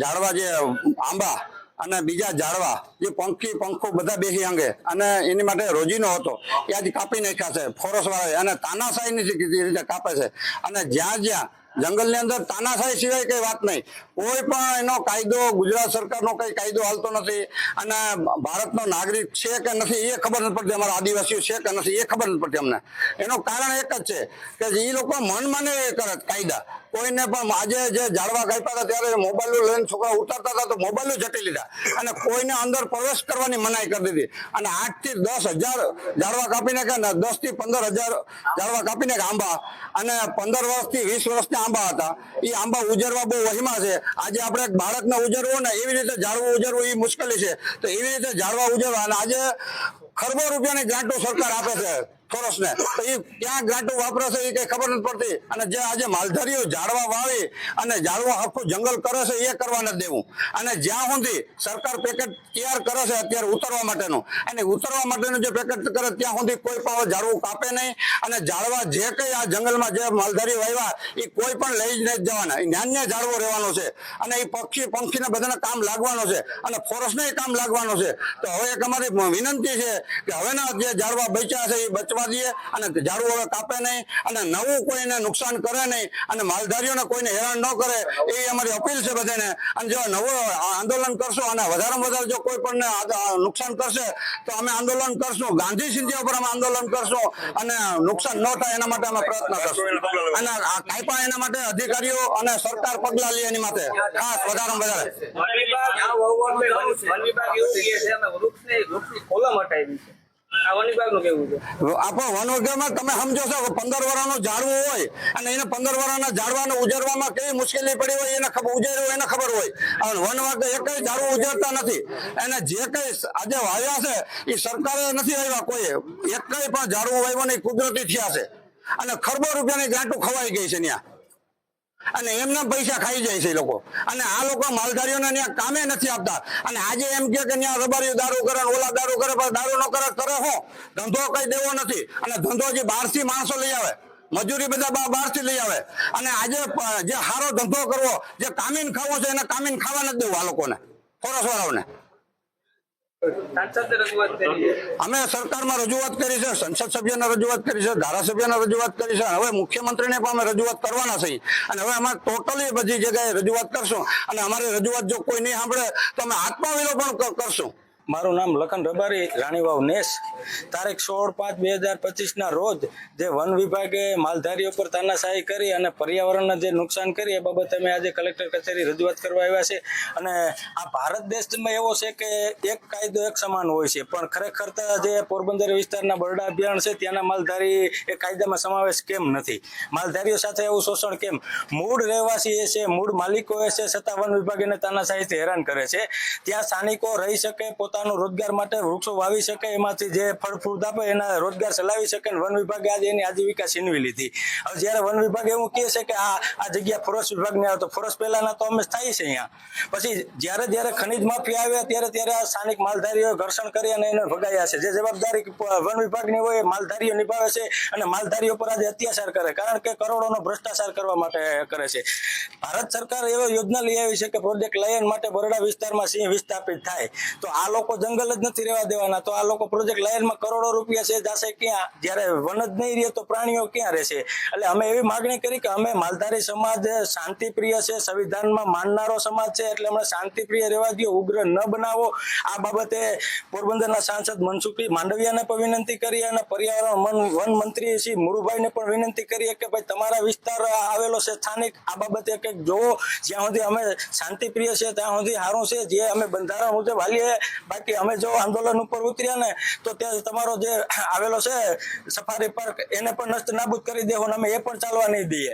ઝાડવા જે આંબા અને બીજા ઝાડવા જે પંખી, પંખો બધા બેસી અંગે અને એની માટે રોજીનો હતો. એ આજ કાપી નાખ્યા છે ફોરેસ્ટ વાળા અને તાનાશાહી રીતે કાપે છે. અને જ્યાં જ્યાં જંગલની અંદર તાનાશાહી સિવાય કઈ વાત નહીં. કોઈ પણ એનો કાયદો ગુજરાત સરકારનો કઈ કાયદો હાલતો નથી અને ભારતનો નાગરિક છે કે નથી એ ખબર નથી પડતી અમારા આદિવાસીઓ છે કે નથી એ ખબર નથી પડતી અમને. એનું કારણ એક જ છે કે એ લોકો મન માને એ કરે કાયદા. કોઈને પણ આજે જે ઝાડવા કાપ્યા હતા ત્યારે મોબાઈલો લઈને છોકરા ઉતારતા હતા તો મોબાઈલો જટી લીધા. અને કોઈને અંદર પ્રવેશ કરવાની મનાઈ કરી દીધી. અને આઠથી દસ હજાર ઝાડવા કાપી નાખ્યા ને દસથી પંદર હજાર ઝાડવા કાપી નાખ્યા આંબા. અને પંદર વર્ષથી વીસ વર્ષના આંબા હતા. એ આંબા ઉજરવા બહુ વહીમાં છે. આજે આપણે બાળકને ઉજરવું ને એવી રીતે જાળવું ઉજરવું એ મુશ્કેલી છે. તો એવી રીતે જાળવા ઉજરવા અને આજે ખરબો રૂપિયાની ગ્રાન્ટો સરકાર આપે છે. ફોરેસ્ટને તો એ ક્યાં ગાંટું વાપરે છે એ કઈ ખબર નથી પડતી. અને જે આજે માલધારીઓ ઝાડવા વાવી અને ઝાડવા આખું જંગલ કરે છે એ કરવા નથી દેવું. અને જ્યાં સુધી સરકાર પેકેટ તૈયાર કરે છે અત્યારે ઉતરવા માટેનું. અને ઉતરવા માટેનું જે પેકેટ કરે ત્યાં સુધી કોઈ પણ ઝાડવું કાપે નહીં. અને ઝાડવા જે કઈ આ જંગલમાં જે માલધારી વાવ્યા એ કોઈ પણ લઈ જ નથી જવાના. એ નાન્ય ઝાડવો રહેવાનો છે. અને એ પક્ષી, પંખીને બધાને કામ લાગવાનો છે. અને ફોરેસ્ટને કામ લાગવાનો છે. તો હવે એક અમારી વિનંતી છે કે હવેના જે ઝાડવા બચ્યા છે એ બચવા દઈએ અને ઝાડુ હવે કાપે નહીં અને નવું કોઈને નુકસાન કરે નહીં અને માલધારીઓને કોઈને હેરાન ન કરે, એ અમારી અપીલ છે બધાને. અને જો નવું આંદોલન કરશો અને વધારેમાં વધારે જો કોઈ પણ નુકસાન કરશે, તો અમે આંદોલન કરશું. ગાંધી સિંધિયા ઉપર અમે આંદોલન કરશું અને નુકસાન ન થાય એના માટે અમે પ્રયત્ન કરશું. અને કાંઈ પણ એના માટે અધિકારીઓ અને સરકાર પગલા લે એની માટે. ખાસ વધારેમાં વધારે. વન કોલમ હટાવી છે. આપણો વન વિભાગમાં તમે સમજો છો પંદર વર્ષનું ઝાડવું હોય અને એને પંદર વર્ષના ઝાડવાને ઉજરવામાં કેવી મુશ્કેલી પડી હોય એને ખબર ઉજેર્યું એને ખબર હોય. અને વન વિભાગ એક ઝાડવું ઉજરતા નથી. અને જે કઈ આજે વાવ્યા છે એ સરકારે નથી આવ્યા કોઈ. એક પણ ઝાડવું વાવ્યો નહીં, કુદરતી થયા છે. અને ખરબો રૂપિયાની ગાંટું ખવાઈ ગઈ છે ત્યાં અને એમના પૈસા ખાઈ જાય છે એ લોકો. અને આ લોકો માલધારીઓને ત્યાં કામે નથી આપતા. અને આજે એમ કે ત્યાં રબારી દારૂ કરે ઓલા દારૂ કરે, પણ દારૂ નો કરે કરે હું ધંધો કઈ દેવો નથી. અને ધંધો જે બહારથી માણસો લઈ આવે, મજૂરી બધા બહારથી લઈ આવે. અને આજે જે સારો ધંધો કરવો, જે કામીન ખાવો છે, એને કામીન ખાવા નથી દેવું આ લોકોને ફોરસ વાળાઓને સાંસદે રજૂઆત કરી છે અમે સરકારમાં રજૂઆત કરી છે, સંસદ સભ્યને રજૂઆત કરી છે, ધારાસભ્યને રજૂઆત કરી છે હવે મુખ્યમંત્રીને પણ અમે રજૂઆત કરવાના છીએ. અને હવે અમે ટોટલી બધી જગ્યાએ રજૂઆત કરશું. અને અમારી રજૂઆત જો કોઈ નહીં સાંભળે, તો અમે આત્મવિલોપન કરશું. મારું નામ લખન રબારી, રાણીવાવ નેસ. તારીખ સોળ પાંચ બે હજાર પચીસના રોજ જે વન વિભાગે માલધારીઓ પર તાનાશાહી કરી અને પર્યાવરણને જે નુકસાન કરી એ બાબતે અમે આજે કલેક્ટર કચેરી રજૂઆત કરવા આવ્યા છે અને આ ભારત દેશમાં એવો છે કે એક કાયદો એક સમાન હોય છે. પણ ખરેખર તો જે પોરબંદર વિસ્તારના બરડા અભિયાન છે ત્યાંના માલધારી એ કાયદામાં સમાવેશ કેમ નથી? માલધારીઓ સાથે એવું શોષણ કેમ? મૂળ રહેવાસી એ છે, મૂળ માલિકો એ છે છતાં વન વિભાગ એને તાનાશાહીથી હેરાન કરે છે. ત્યાં સ્થાનિકો રહી શકે પોતાનું રોજગાર માટે વૃક્ષો વાવી શકે, એમાંથી જે ફળ ફ્રૂટ આપે એના રોજગાર ચલાવી શકે અને વન વિભાગે આજે એની આજીવિકા છીનવી લીધી. હવે જ્યારે વન વિભાગ એવું કહે છે કે આ આ જગ્યા ફોરેસ્ટ વિભાગની આવે તો ફોરેસ્ટ પહેલાના તો અમે સ્થાયી છે અહીંયા. પછી જ્યારે જ્યારે ખનિજ માફિયા આવ્યા ત્યારે ત્યારે આ સ્થાનિક માલધારીઓ ઘર્ષણ કરી અને એને ભગાયા છે. જે જવાબદારી વન વિભાગની હોય એ માલધારીઓ નિભાવે છે અને માલધારીઓ પર આજે અત્યાચાર કરે, કારણ કે કરોડોનો ભ્રષ્ટાચાર કરવા માટે કરે છે. ભારત સરકાર એવો યોજના લઈ આવી છે કે પ્રોજેક્ટ લયન માટે બરોડા વિસ્તારમાં સિંહ વિસ્થાપિત થાય. તો આ લોકો જંગલ જ નથી રહેવા દેવાના. તો આ લોકો પ્રોજેક્ટ લાયનમાં કરોડો રૂપિયા છે, જાશે ક્યાં? જ્યારે વન જ નહીં રહે તો પ્રાણીઓ ક્યાં રહેશે? એટલે અમે એવી માગણી કરી કે અમે માલધારી સમાજ શાંતિપ્રિય છે, સંવિધાનમાં માનનારો સમાજ છે, એટલે અમે શાંતિપ્રિય રહેવા દો ઉગ્ર ન બનાવો. આ બાબતે પોરબંદરના સાંસદ મનસુખભાઈ માંડવિયાને પણ વિનંતી કરી અને પર્યાવરણ વન મંત્રી શ્રી મુરુભાઈને પણ વિનંતી કરીએ કે ભાઈ તમારા વિસ્તાર આવેલો છે સ્થાનિક, આ બાબતે કંઈક જોવો. જ્યાં સુધી અમે શાંતિપ્રિય છે, ત્યાં સુધી સારું છે. જે અમે બંધારણ મુજબ હાલીએ બાકી અમે જો આંદોલન ઉપર ઉતર્યા ને, તો ત્યાં તમારો જે આવેલો છે, સફારી પાર્ક, એને પણ નષ્ટ નાબૂદ કરી દેવો અમે એ પણ ચાલવા નહીં દઈએ.